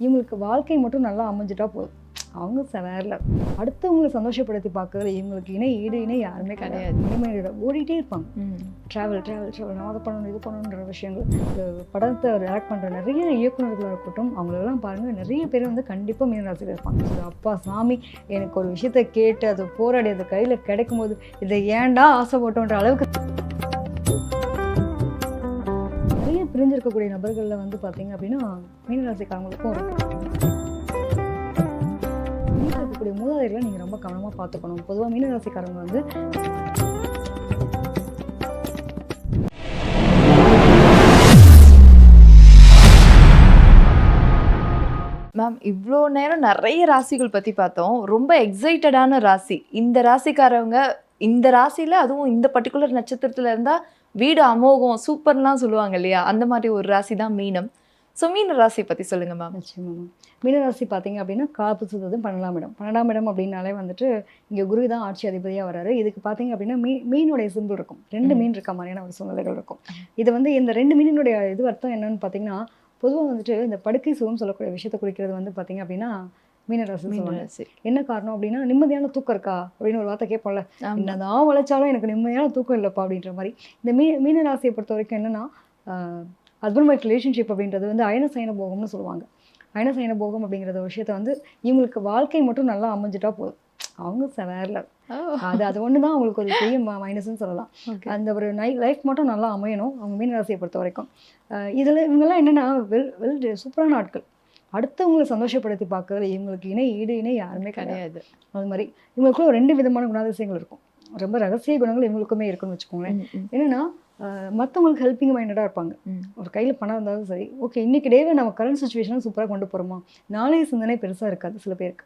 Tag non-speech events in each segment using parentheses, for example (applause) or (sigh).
இவங்களுக்கு வாழ்க்கை மட்டும் நல்லா அமைஞ்சிட்டா போதும். அவங்க ச- வேற level. அடுத்தவங்களை சந்தோஷப்படுத்தி பார்க்கறதுல இவங்களுக்கு இணை ஈடு இணை யாருமே கிடையாது. மணிமணியோட ஓடிட்டே இருப்பாங்க. ட்ராவல் ட்ராவல் ட்ராவல் நான் அதை பண்ணணும் இது பண்ணணுன்ற விஷயங்கள். படத்தை டேரக்ட் பண்ணுற நிறைய இயக்குனர்களாக இருக்கட்டும் அவங்களெல்லாம் பாருங்கள் நிறைய பேர் வந்து கண்டிப்பாக மீனராசியில் இருப்பாங்க. அப்பா சாமி எனக்கு ஒரு விஷயத்தை கேட்டு அதை போராடி அதை கையில் கிடைக்கும்போது இதை ஏன்டா ஆசைப்பட்டோன்ற அளவுக்கு பிரிஞ்சிருக்கக்கூடிய நபர்களில் வந்து பார்த்தீங்க அப்படின்னா மீனராசிக்காரங்களுக்கும் இருக்கு வீட்டில் இருக்கக்கூடிய மூதாதைகளை நீங்கள் ரொம்ப கவனமாக பார்த்துக்கணும். பொதுவாக மீனராசிக்காரங்க வந்து மேம் இவ்வளோ நேரம் நிறைய ராசிகள் பற்றி பார்த்தோம். ரொம்ப எக்ஸைட்டடான ராசி. இந்த ராசிக்காரவங்க இந்த ராசியில் அதுவும் இந்த பர்டிகுலர் நட்சத்திரத்தில் இருந்தால் வீடு அமோகம் சூப்பர்லாம் சொல்லுவாங்க இல்லையா? அந்த மாதிரி ஒரு ராசி தான் மீனம். ஸோ மீன ராசி பற்றி சொல்லுங்க மேம் நிச்சயமா மேம் மீனராசி பார்த்தீங்க அப்படின்னா காப்பு சுத்ததும் பன்னெண்டாம் இடம். பன்னெண்டாம் இடம் அப்படின்னாலே வந்துட்டு இங்கே குரு தான் ஆட்சி அதிபதியாக வராரு. இதுக்கு பார்த்தீங்க அப்படின்னா மீ மீனுடைய சிம்பிள் இருக்கும். ரெண்டு. மீன் இருக்க மாதிரியான ஒரு சூழ்நிலைகள் இருக்கும். இது வந்து இந்த ரெண்டு மீனினுடைய இது அர்த்தம் என்னன்னு பார்த்தீங்கன்னா பொதுவாக வந்துட்டு இந்த படுக்கை சுகம் சொல்லக்கூடிய விஷயத்தை குறிக்கிறது வந்து பார்த்தீங்க அப்படின்னா மீனராசி ராசி என்ன காரணம் அப்படின்னா நிம்மதியான தூக்கம் இருக்கா? அப்படின்னு ஒரு வார்த்தை கேட்போம்ல. என்னதான் உழைச்சாலும் எனக்கு நிம்மதியான தூக்கம் இல்லைப்பா அப்படின்ற மாதிரி. இந்த மீ மீன ராசியை பொறுத்த வரைக்கும் என்னன்னா ஹஸ்பண்ட் ஒய்ஃப் ரிலேஷன்ஷிப் அப்படின்றது வந்து அயன சயன போகம்னு சொல்லுவாங்க. அயன சயன போகம் அப்படிங்கிறத ஒரு விஷயத்த வந்து இவங்களுக்கு வாழ்க்கை மட்டும் நல்லா அமைஞ்சிட்டா போதும். அவங்க ச- வேற level. அது அது ஒன்று தான் அவங்களுக்கு ஒரு பெரிய மைனஸ்ன்னு சொல்லலாம். அந்த ஒரு நை லைஃப் மட்டும் நல்லா அமையணும் அவங்க மீன ராசியை பொறுத்த வரைக்கும் இதில் இவங்கெல்லாம் என்னென்னா வெல் வெல் சூப்பரான ஆட்கள். அடுத்தவங்களை சந்தோஷப்படுத்தி பார்க்கறதுல இவங்களுக்கு இணை ஈடு இணை யாருமே கிடையாது. அது மாதிரி இவங்களுக்குள்ள ரெண்டு விதமான குணாதிசயங்கள் இருக்கும். ரொம்ப ரகசிய குணங்கள் இவங்களுக்குமே இருக்குன்னு வச்சுக்கோங்களேன். என்னன்னா மற்றவங்களுக்கு ஹெல்ப்பிங் மைண்டடாக இருப்பாங்க. ஒரு கையில் பணம் இருந்தாலும் சரி ஓகே இன்னைக்கு டேவே நம்ம கரண்ட் சுச்சுவேஷனை சூப்பராக கொண்டு போகிறோமா நாளைய சிந்தனை பெருசாக இருக்காது சில பேருக்கு.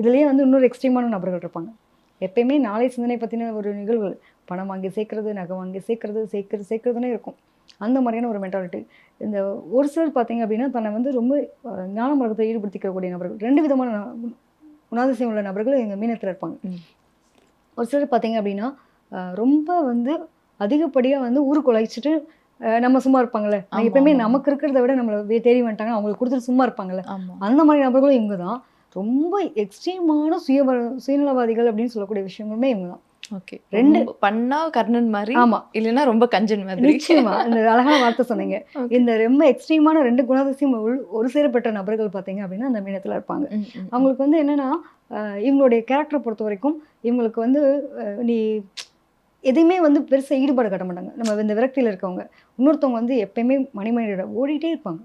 இதுலேயே வந்து இன்னொரு எக்ஸ்ட்ரீமான நபர்கள் இருப்பாங்க. எப்பயுமே நாளை சிந்தனை பற்றின ஒரு நிகழ்வுகள் பணம் வாங்கி சேர்க்கறது நகை வாங்கி சேர்க்கறது சேர்க்கறது சேர்க்கறதுனே இருக்கும். அந்த மாதிரியான ஒரு மென்டாலிட்டி இந்த ஒரு சிலர் பார்த்தீங்க அப்படின்னா தன்னை வந்து ரொம்ப ஞான மரகத்தை ஈடுபடுத்திக்கக்கூடிய நபர்கள். ரெண்டு விதமான குணாதிசயம் உள்ள நபர்கள் எங்கள் மீனத்தில் இருப்பாங்க. ஒரு சிலர் பார்த்தீங்க அப்படின்னா ரொம்ப வந்து அதிகப்படியாக வந்து ஊருக்கு உழைச்சிட்டு அஹ், நம்ம சும்மா இருப்பாங்கல்ல. எப்பயுமே. நமக்கு இருக்கிறத விட நம்மளை தேடி வந்துட்டாங்க அவங்களுக்கு கொடுத்துட்டு சும்மா இருப்பாங்கல்ல. அந்த மாதிரி நபர்களும் இவங்க தான். ரொம்ப எக்ஸ்ட்ரீமான சுய சுயநலவாதிகள் அப்படின்னு சொல்லக்கூடிய விஷயங்களுமே இவங்க தான். ஓகே. ரெண்டு- பண்ணா கர்ணன் மாதிரி ஆமா. இல்லைன்னா ரொம்ப கஞ்சன் மாதிரி. நிச்சயமா. இந்த அழகான வார்த்தை சொன்னீங்க. இந்த ரொம்ப எக்ஸ்ட்ரீமான ரெண்டு குணாதிசயம் ஒரு சேரப்பட்ட நபர்கள் பார்த்தீங்க அப்படின்னா அந்த மீனத்தில் இருப்பாங்க. அவங்களுக்கு வந்து என்னன்னா இவங்களுடைய கேரக்டரை பொறுத்த வரைக்கும் இவங்களுக்கு வந்து நீ எதையுமே வந்து பெருசாக ஈடுபாடு காட்ட மாட்டாங்க. நம்ம இந்த விரக்தியில் இருக்கவங்க. இன்னொருத்தவங்க வந்து எப்பயுமே மணிமணியோட ஓடிட்டே இருப்பாங்க.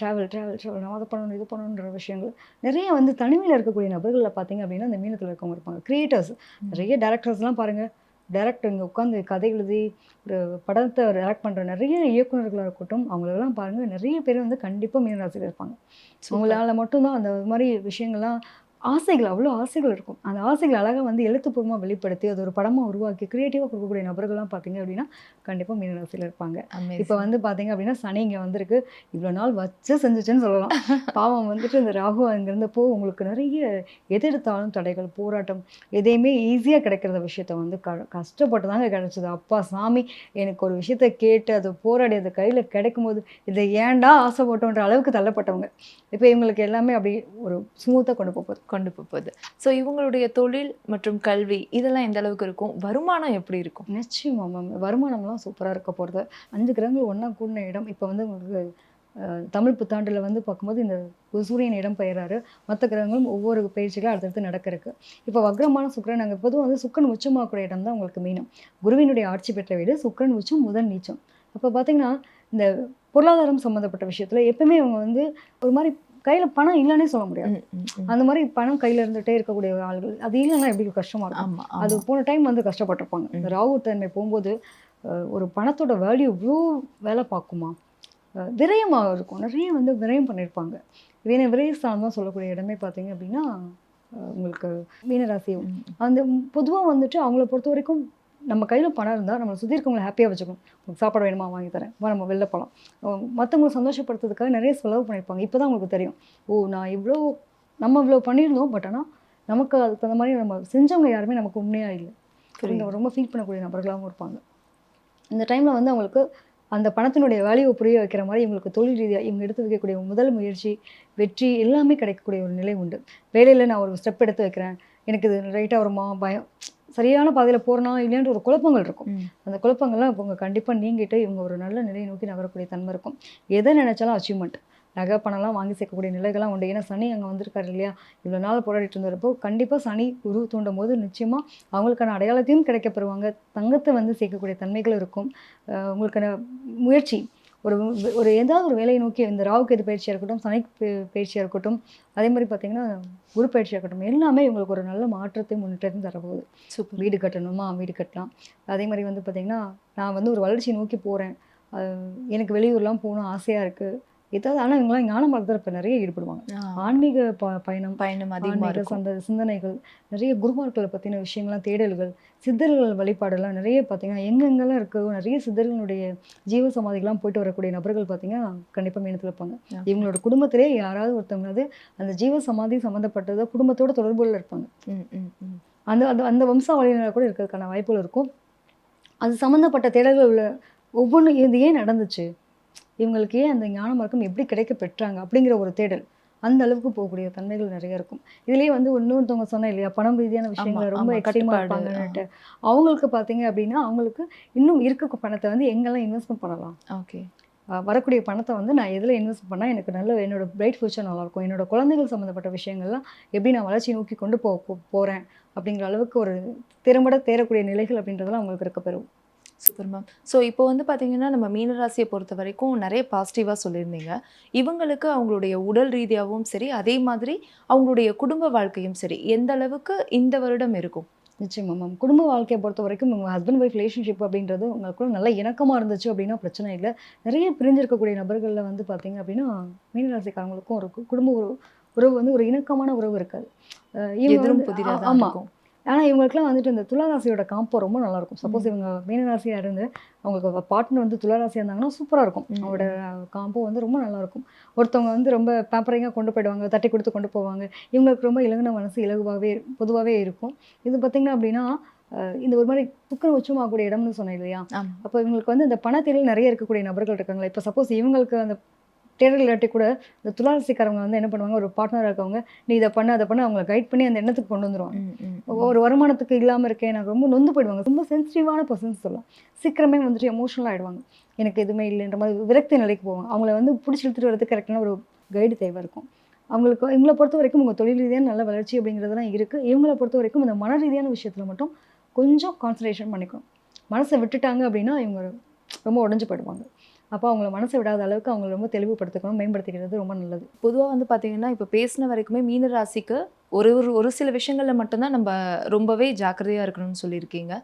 ட்ராவல் ட்ராவல் ட்ராவல் நான் அதை பண்ணணும் இது பண்ணணுன்ற விஷயங்கள். நிறைய வந்து தனிமையில் இருக்கக்கூடிய நபர்களில் பார்த்தீங்க அப்படின்னா இந்த மீனத்தில் இருக்கவங்க இருப்பாங்க. கிரியேட்டர்ஸ் நிறைய டேரக்டர்ஸ்லாம் பாருங்கள் டேரக்டர் இங்கே உட்காந்து கதை எழுதி ஒரு படத்தை டேரக்ட் பண்ணுற நிறைய இயக்குனர்களாக இருக்கட்டும் அவங்களெல்லாம் பாருங்கள் நிறைய பேர் வந்து கண்டிப்பாக மீனராசியில் இருப்பாங்க. Super. அவங்களால மட்டும்தான் அந்த மாதிரி விஷயங்கள்லாம் ஆசைகள் அவ்வளோ ஆசைகள் இருக்கும். அந்த ஆசைகள் அழகாக வந்து எழுத்துப்பூர்வமாக வெளிப்படுத்தி அது ஒரு படமாக உருவாக்கி க்ரியேட்டிவாக கொடுக்கக்கூடிய நபர்கள்லாம் பார்த்தீங்க அப்படின்னா கண்டிப்பாக மீனராசியில் இருப்பாங்க. இப்போ வந்து பார்த்தீங்க அப்படின்னா சனி இங்கே வந்திருக்கு. இவ்வளோ நாள் வச்சு செஞ்சுச்சுன்னு சொல்லலாம். (laughs) பாவம் வந்துட்டு இந்த ராகு அங்கே இருந்தப்போ உங்களுக்கு நிறைய எதெடுத்தாலும் தடைகள் போராட்டம் எதையுமே ஈஸியாக கிடைக்கிறத விஷயத்த வந்து க கஷ்டப்பட்டு தாங்க கிடைச்சது. அப்பா சாமி எனக்கு ஒரு விஷயத்த கேட்டு அதை போராடி அது கையில் கிடைக்கும்போது இதை ஏன்டா ஆசைப்பட்டோன்ற அளவுக்கு தள்ளப்பட்டவங்க. இப்போ இவங்களுக்கு எல்லாமே அப்படி ஒரு ஸ்மூத்தாக கொண்டு போகுது. கொண்டு போகுது. ஸோ இவங்களுடைய தொழில் மற்றும் கல்வி இதெல்லாம் எந்த அளவுக்கு இருக்கும்? வருமானம் எப்படி இருக்கும்? நிச்சயமாக மேம் வருமானம்லாம் சூப்பராக இருக்க போகிறது அஞ்சு கிரகங்கள் ஒன்றா கூடின இடம். இப்போ வந்து உங்களுக்கு தமிழ் புத்தாண்டில் வந்து பார்க்கும்போது இந்த சூரியன் இடம் பெயராரு மற்ற கிரகங்களும் ஒவ்வொரு பயிற்சிகளும் அடுத்தடுத்து நடக்கிறதுக்கு இப்போ வக்ரமான சுக்கிரன் அங்கே பொதுவாக வந்து சுக்கரன் உச்சமாக்கூடிய இடம் தான் உங்களுக்கு மீனம் குருவினுடைய ஆட்சி பெற்ற வீடு சுக்கிரன் உச்சம் முதல் நீச்சம். அப்போ பார்த்தீங்கன்னா இந்த பொருளாதாரம் சம்மந்தப்பட்ட விஷயத்தில் எப்பவுமே அவங்க வந்து ஒரு மாதிரி கையில் பணம் இல்லைன்னே சொல்ல முடியாது. அந்த மாதிரி பணம் கையில் இருந்துகிட்டே இருக்கக்கூடிய ஆள்கள் அது இல்லைன்னா எப்படி கஷ்டமாக இருக்கும்? அது. போன டைம் வந்து கஷ்டப்பட்டிருப்பாங்க. இந்த ராகு தன்மை போகும்போது ஒரு பணத்தோட வேல்யூ இவ்வளோ வேலை பார்க்குமா? விரயமாக இருக்கும். நிறைய வந்து விரயம் பண்ணியிருப்பாங்க இவன விரயஸ்தானம் தான் சொல்லக்கூடிய இடமே பார்த்தீங்க அப்படின்னா உங்களுக்கு மீனராசி ம், அந்த பொதுவாக வந்துட்டு அவங்கள பொறுத்த வரைக்கும் நம்ம கையில் பணம் இருந்தால் நம்மளை சுற்றி இருக்கவங்களை ஹாப்பியாக வச்சுக்கணும். உங்களுக்கு சாப்பாடு வேணுமா? வாங்கி தரேன். வா நம்ம வெளில போகலாம் மற்றவங்களை சந்தோஷப்படுத்துறதுக்காக நிறைய செலவு பண்ணியிருப்பாங்க இப்போ தான் உங்களுக்கு தெரியும். ஓ நான் இவ்வளோ நம்ம இவ்வளோ பண்ணியிருந்தோம் பட் ஆனால் நமக்கு அதுக்கு தகுந்த மாதிரி நம்ம செஞ்சவங்க யாருமே நமக்கு உண்மையாக இல்லை. அவங்க ரொம்ப ஃபீல் பண்ணக்கூடிய நபர்களாகவும் இருப்பாங்க. இந்த டைமில் வந்து அவங்களுக்கு அந்த பணத்தினுடைய வேல்யூவை புரிய வைக்கிற மாதிரி இவங்களுக்கு தொழில் ரீதியாக இவங்க எடுத்து வைக்கக்கூடிய முதல் முயற்சி வெற்றி எல்லாமே கிடைக்கக்கூடிய ஒரு நிலை உண்டு. வேலையில் நான் ஒரு ஸ்டெப் எடுத்து வைக்கிறேன். எனக்கு இது ரைட்டாக வருமா? பயம் சரியான பாதையில் போகிறனா இல்லையான்ற ஒரு குழப்பங்கள் இருக்கும். அந்த குழப்பங்கள்லாம் இவங்க கண்டிப்பாக நீங்கிட்டு இவங்க ஒரு நல்ல நிலையை நோக்கி நகரக்கூடிய தன்மை இருக்கும். எதை நினைச்சாலும் அச்சீவ்மெண்ட் நகை பணம்லாம் வாங்கி சேர்க்கக்கூடிய நிலைகள்லாம் உண்டு. ஏன்னா சனி அங்கே வந்திருக்காரு இல்லையா? இவ்வளோ நாள் போராடிட்டு இருந்தப்போ கண்டிப்பாக சனி குரு தூண்டும் போது நிச்சயமாக அவங்களுக்கான அடையாளத்தையும் கிடைக்க பெறுவாங்க. தங்கத்தை வந்து சேர்க்கக்கூடிய தன்மைகள் இருக்கும். உங்களுக்கான முயற்சி ஒரு ஒரு ஏதாவது ஒரு வேலையை நோக்கி இந்த ராவுக்கு எது பயிற்சியாக இருக்கட்டும் சனி பே- பயிற்சியாக இருக்கட்டும் அதே மாதிரி பார்த்தீங்கன்னா குரு பயிற்சியாக இருக்கட்டும் எல்லாமே இவங்களுக்கு ஒரு நல்ல மாற்றத்தை முன்னேற்றத்தையும் தரப்போகுது. சூப்பர். வீடு கட்டணுமா வீடு கட்டலாம். அதே மாதிரி வந்து பார்த்திங்கன்னா நான் வந்து ஒரு வளர்ச்சி நோக்கி போகிறேன் எனக்கு வெளியூர்லாம் போகணும் ஆசையாக இருக்குது ஏதாவது ஆனால் இவங்களாம் ஞான மரத்தில் இப்போ நிறைய ஈடுபடுவாங்க. ஆன்மீக ப பயணம் பயணம் அதிகமா ஆன்மீக இருக்கும். சந்த சிந்தனைகள் நிறைய குருமார்களை பற்றின விஷயங்கள்லாம் தேடல்கள் சித்தர்கள் வழிபாடெல்லாம் நிறைய பார்த்தீங்கன்னா எங்கெங்கெல்லாம் இருக்கோ நிறைய சித்தர்களுடைய ஜீவ சமாதிகள்லாம் போயிட்டு வரக்கூடிய நபர்கள் பார்த்தீங்கன்னா கண்டிப்பாக மீனத்தில் இருப்பாங்க. இவங்களோட குடும்பத்திலே யாராவது ஒருத்தவங்களாவது அந்த ஜீவ சமாதி சம்மந்தப்பட்டதோ குடும்பத்தோட தொடர்புல இருப்பாங்க. அந்த அந்த அந்த வம்சாவளியினர் கூட இருக்கிறதுக்கான வாய்ப்புகள் இருக்கும். அது சம்மந்தப்பட்ட தேடல்கள் உள்ள ஒவ்வொன்றும் இது ஏன் நடந்துச்சு? இவங்களுக்கு ஏன் அந்த ஞான மார்க்கம் எப்படி கிடைக்க பெற்றாங்க அப்படிங்கிற ஒரு தேடல். அந்த அளவுக்கு போகக்கூடிய தன்மைகள் நிறைய இருக்கும். இதுலயே வந்து இன்னொருத்தவங்க சொன்ன இல்லையா? பணம் ரீதியான விஷயங்கள் ரொம்ப ஆமா, எக்ஸ்ட்ரீமா கட்டுப்பாடு, இருப்பாங்கன்னுட்டு. அவங்களுக்கு பார்த்தீங்க அப்படின்னா அவங்களுக்கு இன்னும் இருக்க பணத்தை வந்து எங்கெல்லாம் இன்வெஸ்ட்மெண்ட் பண்ணலாம்? ஓகே. வரக்கூடிய பணத்தை வந்து நான் எதில் இன்வெஸ்ட் பண்ணால் எனக்கு நல்ல என்னோட பிரைட் ஃபியூச்சர் நல்லாயிருக்கும் என்னோட குழந்தைகள் சம்மந்தப்பட்ட விஷயங்கள்லாம் எப்படி நான் வளர்ச்சி நோக்கி கொண்டு போ போ- போறேன் அப்படிங்கிற அளவுக்கு ஒரு திறம்பட தேரக்கூடிய நிலைகள் அப்படின்றதெல்லாம் அவங்களுக்கு இருக்க பெறும் சூப்பர் மேம் ஸோ இப்போ வந்து பார்த்தீங்கன்னா நம்ம மீனராசியை பொறுத்த வரைக்கும் நிறைய பாசிட்டிவாக சொல்லியிருந்தீங்க. இவங்களுக்கு அவங்களுடைய உடல் ரீதியாகவும் சரி அதே மாதிரி அவங்களுடைய குடும்ப வாழ்க்கையும் சரி எந்த அளவுக்கு இந்த வருடம் இருக்கும்? நிச்சயமா மேம் குடும்ப வாழ்க்கையை பொறுத்த வரைக்கும் உங்கள் ஹஸ்பண்ட் ஒய்ஃப் ரிலேஷன்ஷிப் அப்படின்றது உங்களுக்குள்ள நல்ல இணக்கமாக இருந்துச்சு அப்படின்னா பிரச்சனை இல்லை. நிறைய பிரிஞ்சிருக்கக்கூடிய நபர்களில் வந்து பார்த்தீங்க அப்படின்னா மீனராசிக்காரங்களுக்கும் கு- குடும்ப உறவு உறவு வந்து ஒரு இணக்கமான உறவு இருக்காது. அஹ் ஆனால் இவங்களுக்குலாம் வந்துட்டு இந்த துளாராசியோட காம்போ ரொம்ப நல்லா இருக்கும் சப்போஸ் இவங்க மீனராசியாக இருந்து அவங்களுக்கு பார்ட்னர் வந்து துளாராசியாக இருந்தாங்கன்னா சூப்பராக இருக்கும். அவங்களோட காம்போ வந்து ரொம்ப நல்லா இருக்கும் ஒருத்தவங்க வந்து ரொம்ப பேப்பரிங்காக கொண்டு போயிடுவாங்க தட்டி கொடுத்து கொண்டு போவாங்க. இவங்களுக்கு ரொம்ப இலகுன மனசு இலகுவாகவே பொதுவாகவே இருக்கும். இது பார்த்திங்கன்னா அப்படின்னா இந்த ஒரு மாதிரி புக்கன் உச்சமாகக்கூடிய இடம்னு சொன்னேன் இல்லையா? அப்போ இவங்களுக்கு வந்து இந்த பணத்தேடல் நிறைய இருக்கக்கூடிய நபர்கள் இருக்காங்களா. இப்போ சப்போஸ் இவங்களுக்கு அந்த தேடல் இல்லாட்டி கூட இந்த துளாராசிக்காரவங்க வந்து என்ன பண்ணுவாங்க? ஒரு பார்ட்னராக இருக்கவங்க நீ இதை பண்ண அதை பண்ண அவங்கள கைட் பண்ணி அந்த எண்ணத்துக்கு கொண்டு ம். ஒரு வருமானத்துக்கு இல்லாமல் இருக்கேன் எனக்கு ரொம்ப நொந்து போயிடுவாங்க. ரொம்ப சென்சிட்டிவான பர்சன்ஸ் சொல்லலாம் சீக்கிரமே வந்துட்டு எமோஷனல் ஆகிடுவாங்க எனக்கு எதுவுமே இல்லைன்ற மாதிரி விரக்தி நிலைக்கு போவாங்க. அவங்கள வந்து பிடிச்சி இழுத்துட்டு வரதுக்கு கரெக்டான ஒரு கைடு தேவை இருக்கும். அவங்களுக்கு இவங்களை பொறுத்த வரைக்கும் உங்கள் தொழில் ரீதியான நல்ல வளர்ச்சி அப்படிங்கிறதுலாம் இருக்குது இவங்களை பொறுத்த வரைக்கும் இந்த மன ரீதியான விஷயத்தில் மட்டும் கொஞ்சம் கான்சன்ட்ரேஷன் பண்ணிக்கணும். மனசை விட்டுட்டாங்க அப்படின்னா இவங்க ரொம்ப உடஞ்சு போயிடுவாங்க. அப்போ அவங்கள மனசை விடாத அளவுக்கு அவங்கள ரொம்ப தெளிவுபடுத்திக்கணும் மேம்படுத்திக்கிறது ரொம்ப நல்லது. பொதுவாக வந்து பார்த்தீங்கன்னா இப்போ பேசின வரைக்குமே மீன ராசிக்கு ஒரு ஒரு ஒரு சில விஷயங்களில் மட்டும்தான் நம்ம ரொம்பவே ஜாக்கிரதையாக இருக்கணும்னு சொல்லியிருக்கீங்க.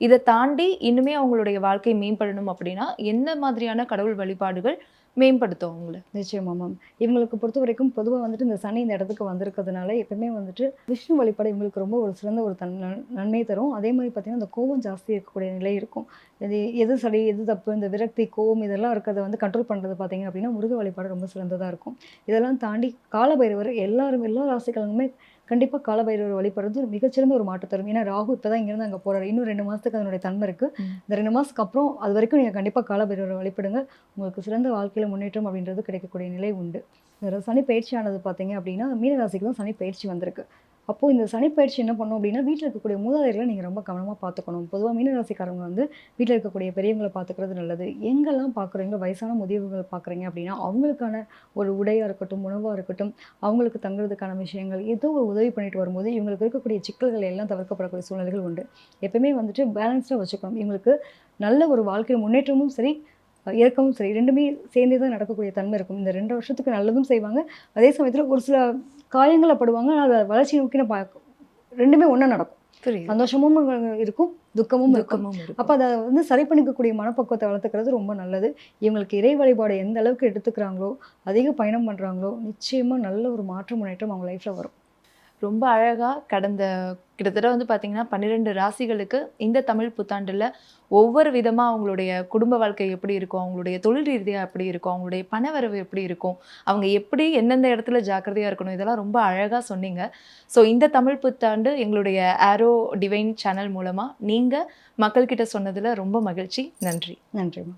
இதை தாண்டி இன்னுமே அவங்களுடைய வாழ்க்கை மேம்படணும் அப்படின்னா எந்த மாதிரியான கடவுள் வழிபாடுகள் மேம்படுத்தும் அவங்கள நிச்சயமா மேம் இவங்களுக்கு பொறுத்த வரைக்கும் பொதுவாக வந்துட்டு இந்த சனி இந்த இடத்துக்கு வந்திருக்கிறதுனால எப்பவுமே வந்துட்டு விஷ்ணு வழிபாடு இவங்களுக்கு ரொம்ப ஒரு சிறந்த ஒரு தன் நன்மை தரும். அதே மாதிரி பார்த்தீங்கன்னா இந்த கோபம் ஜாஸ்தி இருக்கக்கூடிய நிலை இருக்கும். இது எது சரி எது தப்பு இந்த விரக்தி கோபம் இதெல்லாம் இருக்கிறத வந்து கண்ட்ரோல் பண்ணுறது பார்த்தீங்க அப்படின்னா முருக வழிபாடு ரொம்ப சிறந்ததாக இருக்கும். இதெல்லாம் தாண்டி காலபைரவர் எல்லாரும் எல்லா ராசிகளுமே கண்டிப்பாக காலபைரவர் வழிபடுறது மிகச்சிறந்த ஒரு மாற்றம் தரும். ஏன்னா ராகு இப்போ தான் இங்கேருந்து அங்கே போகிறாரு இன்னும் ரெண்டு மாதத்துக்கு அதனுடைய தன்மை இருக்குது. இந்த ரெண்டு மாதத்துக்கு அப்புறம் அது வரைக்கும் நீங்கள் கண்டிப்பாக காலபைரவரை வழிபடுங்க. உங்களுக்கு சிறந்த வாழ்க்கையில் முன்னேற்றம் அப்படின்றது கிடைக்கக்கூடிய நிலை உண்டு. சனி பயிற்சியானது பார்த்தீங்க அப்படின்னா மீனராசிக்கு தான் சனி பயிற்சி வந்திருக்கு. அப்போது இந்த சனிப்பயிற்சி என்ன பண்ணும் அப்படின்னா வீட்டில் இருக்கக்கூடிய மூதாதையர்களை நீங்கள் ரொம்ப கவனமாக பார்த்துக்கணும். பொதுவாக மீனராசிக்காரங்க வந்து வீட்டில் இருக்கக்கூடிய பெரியவங்களை பார்த்துக்கிறது நல்லது. எங்கெல்லாம் பார்க்குறீங்களோ வயசான முதியவர்கள் பார்க்குறீங்க அப்படின்னா அவங்களுக்கான ஒரு உடையாக இருக்கட்டும் உணவாக இருக்கட்டும் அவங்களுக்கு தங்குறதுக்கான விஷயங்கள் ஏதோ ஒரு உதவி பண்ணிட்டு வரும்போது இவங்களுக்கு இருக்கக்கூடிய சிக்கல்கள் எல்லாம் தவிர்க்கப்படக்கூடிய சூழ்நிலைகள் உண்டு. எப்பவுமே வந்துட்டு பேலன்ஸ்டாக வச்சுக்கணும். இவங்களுக்கு நல்ல ஒரு வாழ்க்கை முன்னேற்றமும் சரி இறக்கவும் சரி ரெண்டுமே சேர்ந்தே தான் நடக்கக்கூடிய தன்மை இருக்கும். இந்த ரெண்டு வருஷத்துக்கு நல்லதும் செய்வாங்க. அதே சமயத்தில் ஒரு சில காயங்களை படுவாங்க. ஆனால் அதை வளர்ச்சி நோக்கின பா ரெண்டுமே ஒன்றா நடக்கும். சந்தோஷமும் இருக்கும். துக்கமும் இருக்கும். அப்போ அதை வந்து சரி பண்ணிக்கக்கூடிய மனப்பக்குவத்தை வளர்த்துக்கிறது ரொம்ப நல்லது. இவங்களுக்கு இறை வழிபாடு எந்த அளவுக்கு எடுத்துக்கிறாங்களோ அதிக பயணம் பண்ணுறாங்களோ நிச்சயமாக நல்ல ஒரு மாற்றம் முன்னேற்றம் அவங்க லைஃப்பில் வரும். ரொம்ப அழகா கடந்த கிட்டத்தட்ட வந்து பார்த்தீங்கன்னா பன்னிரெண்டு ராசிகளுக்கு இந்த தமிழ் புத்தாண்டில் ஒவ்வொரு விதமாக அவங்களுடைய குடும்ப வாழ்க்கை எப்படி இருக்கும்? அவங்களுடைய தொழில் ரீதியாக எப்படி இருக்கும்? அவங்களுடைய பணவரவு எப்படி இருக்கும்? அவங்க எப்படி எந்தெந்த இடத்துல ஜாக்கிரதையாக இருக்கணும்? இதெல்லாம் ரொம்ப அழகாக சொன்னீங்க. ஸோ இந்த தமிழ் புத்தாண்டு எங்களுடைய ஆரோ டிவைன் சேனல் மூலமாக நீங்கள் மக்கள்கிட்ட சொன்னதில் ரொம்ப மகிழ்ச்சி. நன்றி. நன்றிம்மா.